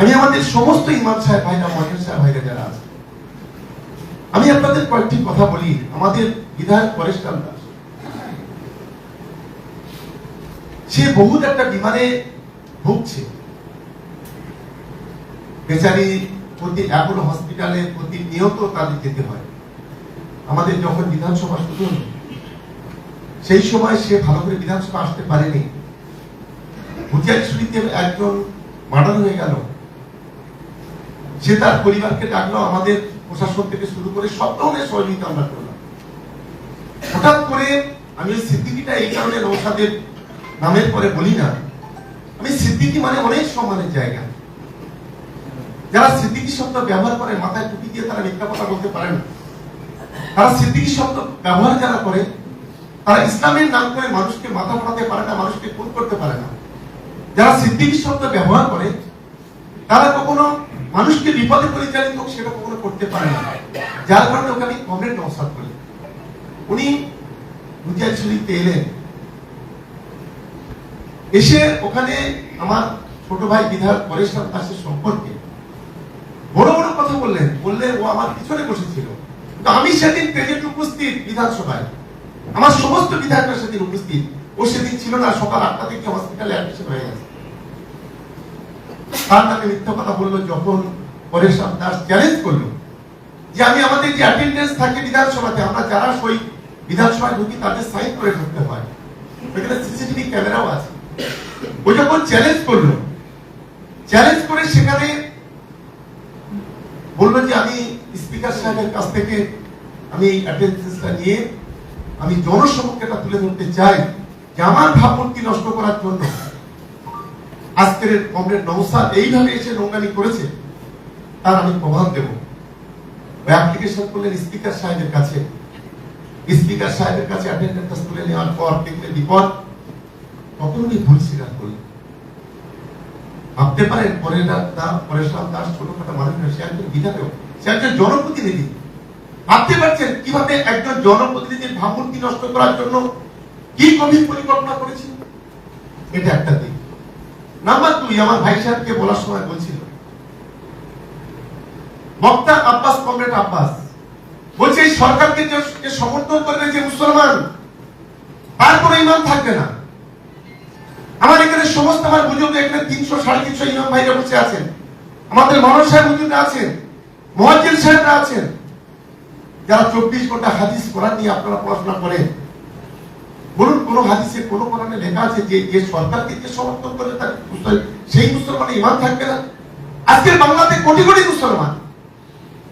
আমি আমাদের সমস্ত ইমাম সাহেব ভাইরা মহেন সাহেব ভাইরা যারা আছে, আমি আপনাদের কয়েকটি কথা বলি, আমাদের বিধায়ক পরেশ রাম দাস সে বহুত একটা বিমানে ভুগছে। বেচারি প্রতি এখনও হসপিটালে প্রতিনিয়ত তাদের যেতে হয়। আমাদের যখন বিধানসভা শুরু সেই সময় সে ভালো করে বিধানসভা আসতে পারেনি। ভুটিয়ারিশুলিতে একজন মার্ডার হয়ে গেল। সে তার পরিবারকে ডাকলো, আমাদের প্রশাসন থেকে শুরু করে সব ধরনের সহযোগিতা আমরা করলাম। হঠাৎ করে আমি ওই সিদ্দিকিটা এই কারণে নৌসাদের নামের পরে বলি না, আমি সিদ্দিকি মানে অনেক সম্মানের জায়গা। যারা সিদ্দিকি শব্দ ব্যবহার করে, মাথায় টুপি দিয়ে তারা মিথ্যা কথা বলতে পারে না। তারা সিদ্দিকি শব্দ ব্যবহার যারা করে, তারা ইসলামের নাম করে মানুষকে মাথা ফোটাতে পারে না, মানুষকে খুন করতে পারে না। যারা সিদ্দিকি শব্দ ব্যবহার করে, তারা কখনো মানুষকে বিপদে পরিচালিত সেটা কখনো করতে পারে না। যার কারণে আমি কমরেড নসাদ করি উনি শরীফতে এলেন। এসে ওখানে আমার ছোট ভাই বিধায়ক পরেশ দাসের সম্পর্কে বড় বড় কথা বললেন। বললে ও আমার পিছনে বসেছিল। আমি সেদিন প্রেজেন্ট উপস্থিত বিধানসভায়। আমার সমস্ত বিধায়করা সেদিন উপস্থিত। ও সেদিন ছিল না, সকাল আটটা থেকে হসপিটালে অ্যাডমিশন হয়ে গেছে। তার নামে মিথ্যা কথা বলল, যখন পরেশ রাম দাস চ্যালেঞ্জ করল, যে আমি আমাদের যে অ্যাটেন্ডেন্স থাকে বিধানসভাতে, আমরা যারা সই বিধানসভায় ঢুকি তাদের সাইন করে ঢুকতে হয়। ওইখানে সিসিটিভি ক্যামেরাও আছে। ও যখন চ্যালেঞ্জ করল চ্যালেঞ্জ করে সেখানে বলল যে আমি স্পিকার সাহেবের কাছ থেকে আমি অ্যাটেন্ডেন্সটা নিয়ে আমি জনসমক্ষে তুলে ধরতে চাই যে আমার ভাবমূর্তি নষ্ট করার জন্য আজকের কমরেড নৌসাদ এইভাবে এসে নোংরামি করেছে, তার আমি প্রভাব দেব। ওই অ্যাপ্লিকেশন করলেন স্পিকার সাহেবের কাছে। স্পিকার সাহেবের কাছে তুলে নেওয়ার পর দেখলে বিপদ। তখন উনি ভুল স্বীকার করলেন। ভাবতে পারেন দাস দাস ছোটখাটো মানুষ সে একজন বিধায়ক, সে একজন জনপ্রতিনিধি। ভাবতে পারছেন কীভাবে একজন জনপ্রতিনিধির ভাবমূর্তি নষ্ট করার জন্য, কি গভীর পরিকল্পনা করেছিল এটা একটা দিক। নাম্বার দুই, আমার ভাই সাহেবকে বলার সময় বলছিল। আব্বাস, কমরেড আব্বাস, বলছে সরকারকে সমর্থন করবে যে মুসলমান, তার কোনো ইমান থাকবে না। আমার এখানে সমস্ত আমার বুজুর্গ এখানে তিনশো, সাড়ে তিনশো ইমাম ভাইরা বসে আছেন। আমাদের মনোজ সাহেব বুজুর্গরা আছেন মহাজির সাহেবরা আছেন। যারা চব্বিশ ঘণ্টা হাদিস কোরআন নিয়ে আপনারা পড়াশোনা করেন বলুন কোন হাদিসে, কোন কোরআনে লেখা আছে যে যে সরকারকে যে সমর্থন করে তার সেই মুসলমানের ইমান থাকবে না। আজকের বাংলাতে কোটি কোটি মুসলমান,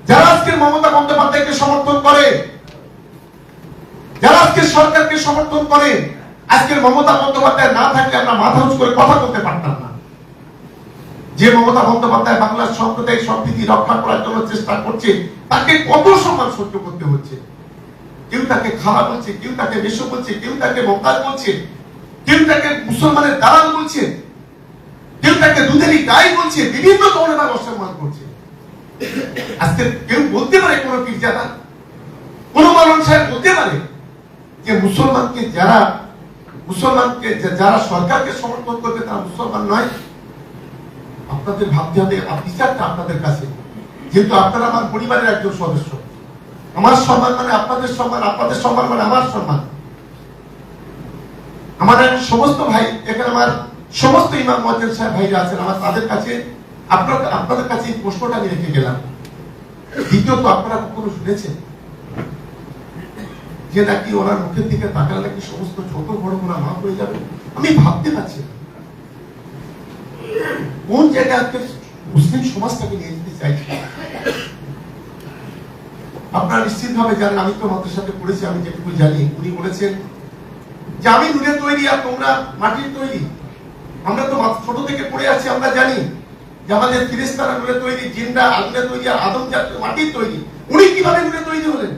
যারা আজকের মমতা বন্দ্যোপাধ্যায়কে সমর্থন করে, যারা আজকের সরকারকে সমর্থন করে, আজকের মমতা বন্দ্যোপাধ্যায় না থাকলে আমরা মাথা উঁচু করে কথা বলতে পারতাম না। যে মমতা বন্দ্যোপাধ্যায় বাংলার সম্প্রদায় সম্প্রীতি রক্ষা করার জন্য চেষ্টা করছে, তাকে কত সম্মান সহ্য করতে হচ্ছে? কেউ তাকে খারাপ বলছে, কেউ তাকে বেশ বলছে, কেউ তাকে মমতাজ বলছে, কেউ তাকে মুসলমানের দালাল বলছে, কেউ তাকে দুধেরই গায়ে বলছে, বিভিন্ন ধরনের তার অসম্মান করছে। আজকে কেউ বলতে পারে কোন পীরজাদা? কোন মালন সাহেব বলতে পারে যে মুসলমানকে যারা মুসলমানকে যারা সরকারকে সমর্থন করবে তারা মুসলমান নয়? আপনাদের ভাবতে হবে বিচারটা আপনাদের কাছে। যেহেতু আপনারা আমার পরিবারের একজন সদস্য। আমার সম্মান মানে আপনাদের সম্মান আপনাদের সম্মান মানে আমার সম্মান। আমার সমস্ত ভাই, এখানে আমার সমস্ত ইমাম মজ্জেল সাহেব ভাইরা আছেন, আমার তাদের কাছে আপনার আপনাদের কাছে এই প্রশ্নটা আমি রেখে গেলাম। দ্বিতীয়ত আপনারা কখনো শুনেছেন যে নাকি ওনার মুখের দিকে তাকালে নাকি সমস্ত ছোট বড় গুণা মাফ হয়ে যাবে? আমি ভাবতে পারছি কোন জায়গায় আজকে মুসলিম সমাজটাকে নিয়ে যেতে চাইছি? আপনারা নিশ্চিত ভাবে জানেন, আমি তো আমাদের সাথে পড়েছি, আমি যেটুকু জানি, উনি বলেছেন যে, আমি নুনের তৈরি আর তোমরা মাটির তৈরি। আমরা তো মাত্র ছোট থেকে পড়ে আছি, আমরা জানি যে আমাদের ফিরিস্তারা নুনের তৈরি জিন্দা আগুনের তৈরি আর আদম জাতীয় মাটির তৈরি। উনি কীভাবে নুনের তৈরি হলেন?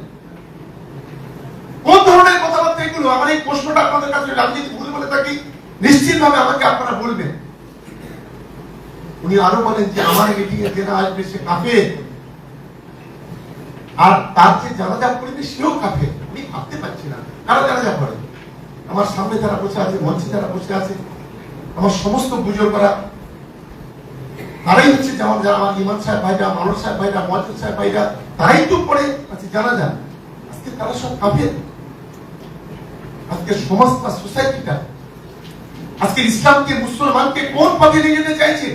কোন ধরনের কথাবার্তা এগুলো? আমার এই প্রশ্নটা আপনাদের কাছে আমি যদি ভুল বলে থাকি নিশ্চিত ভাবে আমাকে আপনারা বলবেন। উনি আরও বলেন যে, আমার মিটিং এ যারা আসবে, সে কাফে আর তার যে জানাজা পড়বে সেও কাফে আমি ভাবতে পারছি না। কারা জানাজা পড়ে আমার সামনে যারা বসে আছে, মঞ্চে যারা বসে আছে, আমার সমস্ত বুজুর্গরা তারাই হচ্ছে যেমন যারা আমার ইমান সাহেব ভাইরা সাহেব ভাইরা মহাজন সাহেব ভাইরা, তারাই তো পড়ে আছে জানা যান আজকে তারা সব কাফের। আজকে সমাজটা সোসাইটিটা, আজকে ইসলামকে, মুসলমানকে কোন পথে নিয়ে যেতে চাইছে?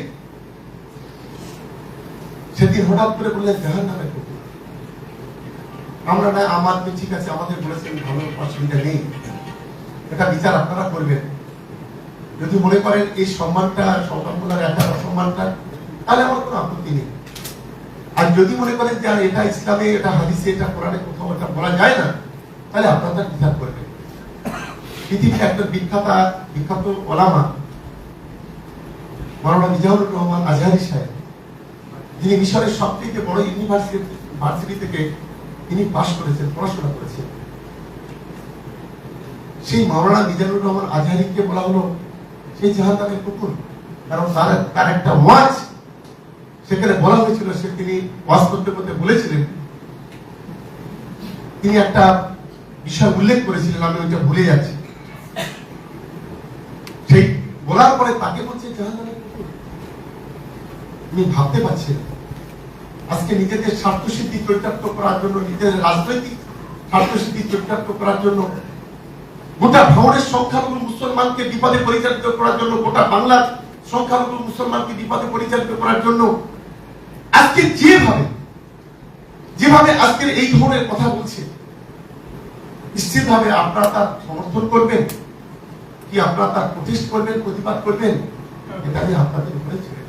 সেদিন হঠাৎ করে বললেন জাহান আমরা না আমার ঠিক আছে, আমাদের বলেছেন ভালো অসুবিধা নেই। এটা বিচার আপনারা করবেন। যদি মনে করেন এই সম্মানটা সন্তানগুলোর একটা অসম্মানটা, তাহলে আমার কোনো আপত্তি নেই। আর যদি মনে করেন যে এটা ইসলামে, এটা হাদিসে, এটা কোরআনে কোথাও এটা বলা যায় না, তাহলে আপনারা বিচার করবেন। পৃথিবীর একটা বিখ্যাত বিখ্যাত ওলামা মাওলানা মিজানুর রহমান আজহারি সাহেব, যিনি মিশরের সবথেকে বড় ইউনিভার্সিটি, ভার্সিটি থেকে তিনি পাশ করেছেন, পড়াশোনা করেছেন। সেই মাওলানা মিজানুর রহমান আজহারিকে বলা হলো, সেই জাহান কুকুর। কারণ তার তার একটা ওয়াজ সেখানে বলা হয়েছিল, সে তিনি ওয়াজ করতে করতে বলেছিলেন। তিনি একটা বিষয় উল্লেখ করেছিলেন, আমি ওইটা ভুলে যাচ্ছি। সেই বলার পরে তাকে বলছে জাহান কুকুর? তিনি ভাবতে পারছেন আজকে নিজেদের স্বার্থ সিদ্ধি চরিতার্থ করার জন্য, নিজেদের রাজনৈতিক স্বার্থ সিদ্ধি চরিতার্থ করার জন্য, গোটা ভারতের সংখ্যালঘু মুসলমানকে বিপদে পরিচালিত করার জন্য, গোটা বাংলার সংখ্যালঘু মুসলমানকে বিপদে পরিচালিত করার জন্য, আজকে যেভাবে যেভাবে আজকের এই ধরনের কথা বলছে, নিশ্চিতভাবে আপনারা তার সমর্থন করবেন, কি আপনারা তার প্রতিষ্ঠা করবেন, প্রতিবাদ করবেন, এটা আমি আপনাদের উপরে ছেড়ে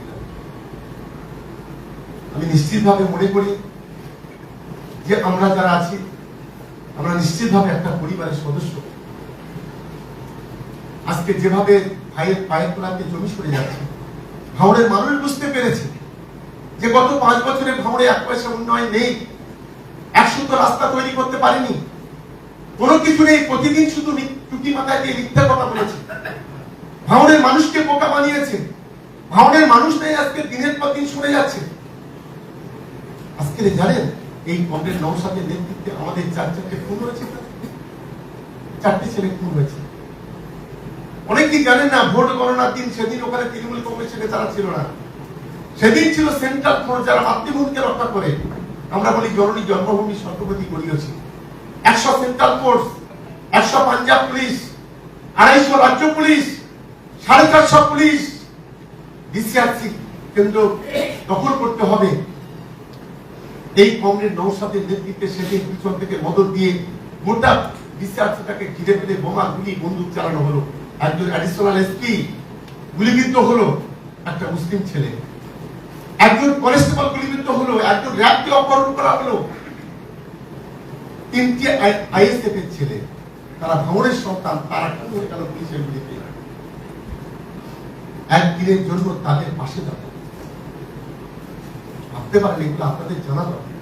আমি নিশ্চিতভাবে মনে করি যে আমরা যারা আছি, আমরা নিশ্চিতভাবে একটা পরিবারের সদস্য। আজকে যেভাবে ভাইয়ের পায়ের তোলাতে জমি সরে যাচ্ছে ভাঙড়ের মানুষ বুঝতে পেরেছে যে গত পাঁচ বছরে ভাঙড়ে এক পয়সা উন্নয়ন নেই একশো তো রাস্তা তৈরি করতে পারেনি, কোনো কিছু নেই, প্রতিদিন শুধু টুকি মাথায় দিয়ে মিথ্যা কথা বলেছে। ভাঙড়ের মানুষকে বোকা বানিয়েছে ভাঙড়ের মানুষ নেই আজকে দিনের পর দিন সরে যাচ্ছে। আজকে জানেন, এই কংগ্রেস নৌসাদের নেতৃত্বে আমাদের চার চারটে খুন হয়েছে? চারটে ছেলে খুন হয়েছে। অনেকেই জানেন না, ভোট গণনার দিন সেদিন ওখানে তৃণমূল কংগ্রেসের নেতারা ছিল না। সেদিন ছিল সেন্ট্রাল ফোর্স যারা মাতৃভূমিকে রক্ষা করে। আমরা বলি জননী জন্মভূমি সর্বপতি করিয়েছি একশো সেন্ট্রাল ফোর্স, একশো পাঞ্জাব পুলিশ, আড়াইশো রাজ্য পুলিশ, সাড়ে চারশো পুলিশ, ডিসিআরসি কেন্দ্র দখল করতে হবে। এই কংগ্রেস নৌসাদের নেতৃত্বে সেদিন পিছন থেকে মদত দিয়ে গোটা ডিসিআরসিটাকে ঘিরে ফেলে বোমা গুলি বন্দুক চালানো হলো। একজন অ্যাডিশনাল এসপি গুলিবিদ্ধ হলো একটা মুসলিম ছেলে। একজন কনস্টেবল গুলিবিদ্ধ হলো, একজন র্যাবকে অপহরণ করা হলো। তিনটি আইএসএফ এর ছেলে, তারা ভাঙড়ের সন্তান, তারা কেন গেল পুলিশের গুলিতে? একদিনের জন্য তাদের পাশে দাঁড়ানো ভাবতে পারেন এগুলো আপনাদের জানা দরকার